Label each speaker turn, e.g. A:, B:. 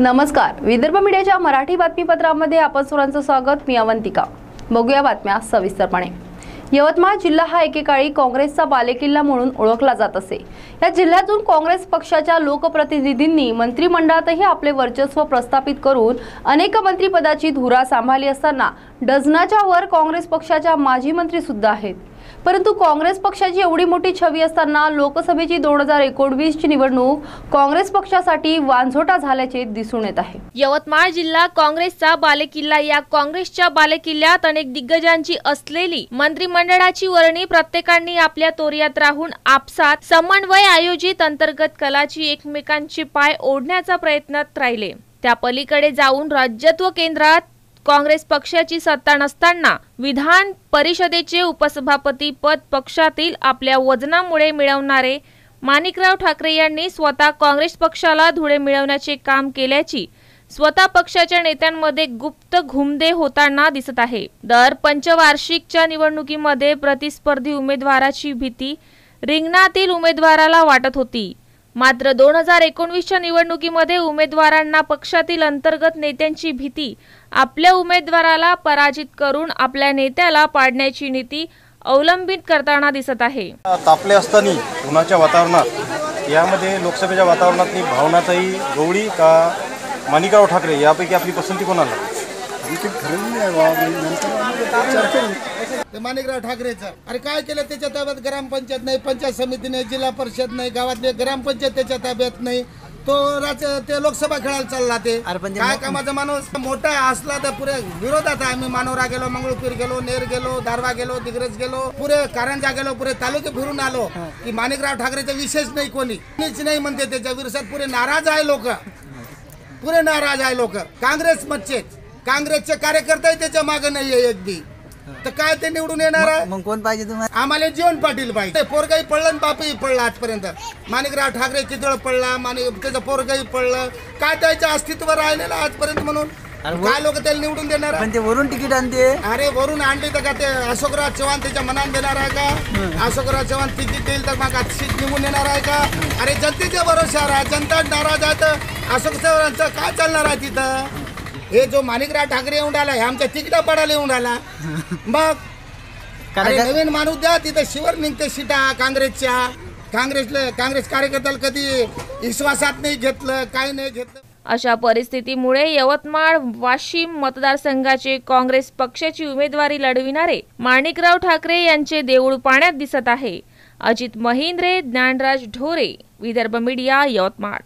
A: नमस्कार. विदर्भ मीडियाच्या मराठी बातमीपत्रामध्ये आपण सर्वांचं स्वागत. मी अवंतिका. बघूया बातम्या सविस्तरपणे. यवतमाळ जिल्हा हा एकेकाळी काँग्रेसचा बालेकिल्ला म्हणून ओळखला जात असे. या जिल्ह्यातून काँग्रेस पक्षाच्या लोकप्रतिनिधींनी मंत्रिमंडळातही आपले वर्चस्व प्रस्थापित करून अनेक मंत्रिपदाची धुरा सांभाळली असताना डझनाच्या वर काँग्रेस पक्षाच्या माजी मंत्री सुद्धा आहेत. परंतु काँग्रेस पक्षाची एवढी मोठी छवी असताना लोकसभेची दोन हजार एकोणवीसची निवडणूक काँग्रेस पक्षासाठी वांझोटा झाल्याचे दिसून येत आहे.
B: यवतमाळ जिल्हा काँग्रेसचा बालेकिल्ला. या काँग्रेसच्या बालेकिल्ल्यात अनेक दिग्गजांची असलेली मंत्रिमंडळाची वर्णी प्रत्येकांनी आपल्या तोर्यात राहून आपसात समन्वय आयोजित अंतर्गत कलाची एकमेकांचे पाय ओढण्याचा प्रयत्नात राहिले. त्या पलीकडे जाऊन राज्यत्व केंद्रात काँग्रेस पक्षाची सत्ता नसताना विधान परिषदेचे उपसभापती पद पक्षातील आपल्या वजनामुळे मिळवणारे माणिकराव ठाकरे यांनी स्वतः काँग्रेस पक्षाला धुळे मिळवण्याचे काम केल्याची स्वतः पक्षाच्या नेत्यांमध्ये गुप्त घुमदे होताना दिसत आहे. दर पंचवार्षिकच्या निवडणुकीमध्ये प्रतिस्पर्धी उमेदवाराची भीती रिंगणातील उमेदवाराला वाटत होती. मात्र दोन हजार एकोणवीसच्या निवडणुकीमध्ये उमेदवारांना पक्षातील अंतर्गत नेत्यांची भीती आपल्या उमेदवाराला पराजित करून आपल्या नेत्याला पाडण्याची नीती अवलंबित करताना दिसत आहे.
C: तापले असताना उन्हाच्या वातावरणात यामध्ये लोकसभेच्या वातावरणातली भावनाताई गवळी का माणिकराव ठाकरे यापैकी आपली पसंती कोणाला?
D: आणखी ठरवलं नाही बाबा नंतर आम्ही विचार करू
E: ते माणिकराव ठाकरेचं अरे काय केलं त्याच्या ताब्यात? ग्रामपंचायत नाही पंचायत समिती नाही जिल्हा परिषद नाही गावातले ग्रामपंचायत त्याच्या ताब्यात नाही. तो राज ते लोकसभा खेळायला चालला ते. काय कामाचा माणूस? मोठा असला तर पुरे विरोधात आहे. आम्ही मानोरा गेलो मंगळूरपीर गेलो नेर गेलो दारवा गेलो दिग्रज गेलो पुरे कारंजा गेलो पुरे तालुके फिरून आलो. की माणिकराव ठाकरेचा विशेष नाही कोणी. कोणीच नाही म्हणते त्याच्या विरोधात. पुरे नाराज आहे लोक. पुरे नाराज आहे लोक. काँग्रेस मधचे काँग्रेसचे कार्यकर्ताही त्याच्यामागे नाही आहे अगदी तर काय ते निवडून येणार आहे?
F: मग कोण पाहिजे तुम्हाला?
E: आम्हाला जीवन पाटील पाहिजे. पोरगाही पडलं आणि बापही पडलं आजपर्यंत. माणिकराव ठाकरे किती वेळ पडला माणिक त्याचं पोरगाही पडलं. काय त्याचं अस्तित्व राहिलेलं आजपर्यंत म्हणून? काय लोक त्याला निवडून देणार आहे?
F: पण ते वरून तिकीट आणते.
E: अरे वरून आणली तर का ते अशोकराव चव्हाण त्याच्या मनात देणार आहे का? अशोकराव चव्हाण तिकीट देईल तर मग सीट निघून येणार आहे का? अरे जनतेच्या भरोशावर आहे. जनता नाराज आहे तर अशोक चव्हाणांचं काय चालणार आहे तिथं? हे जो माणिकराव ठाकरे येऊन राहिला हे आमच्या तिकिटा पडायला येऊन राहिला. मग अरे नवीन माणूस द्या तिथं शिवर निघते सीटा काँग्रेसच्या. काँग्रेसला काँग्रेस कार्यकर्त्याला कधी विश्वासात नाही घेतलं काय नाही घेतलं.
B: अशा परिस्थितीमुळे यवतमाळ वाशिम मतदारसंघाचे काँग्रेस पक्षाची उमेदवारी लढविणारे माणिकराव ठाकरे यांचे देऊळ पाण्यात दिसत आहे. अजित महिंद्रे ज्ञानराज ढोरे विदर्भ मीडिया यवतमाळ.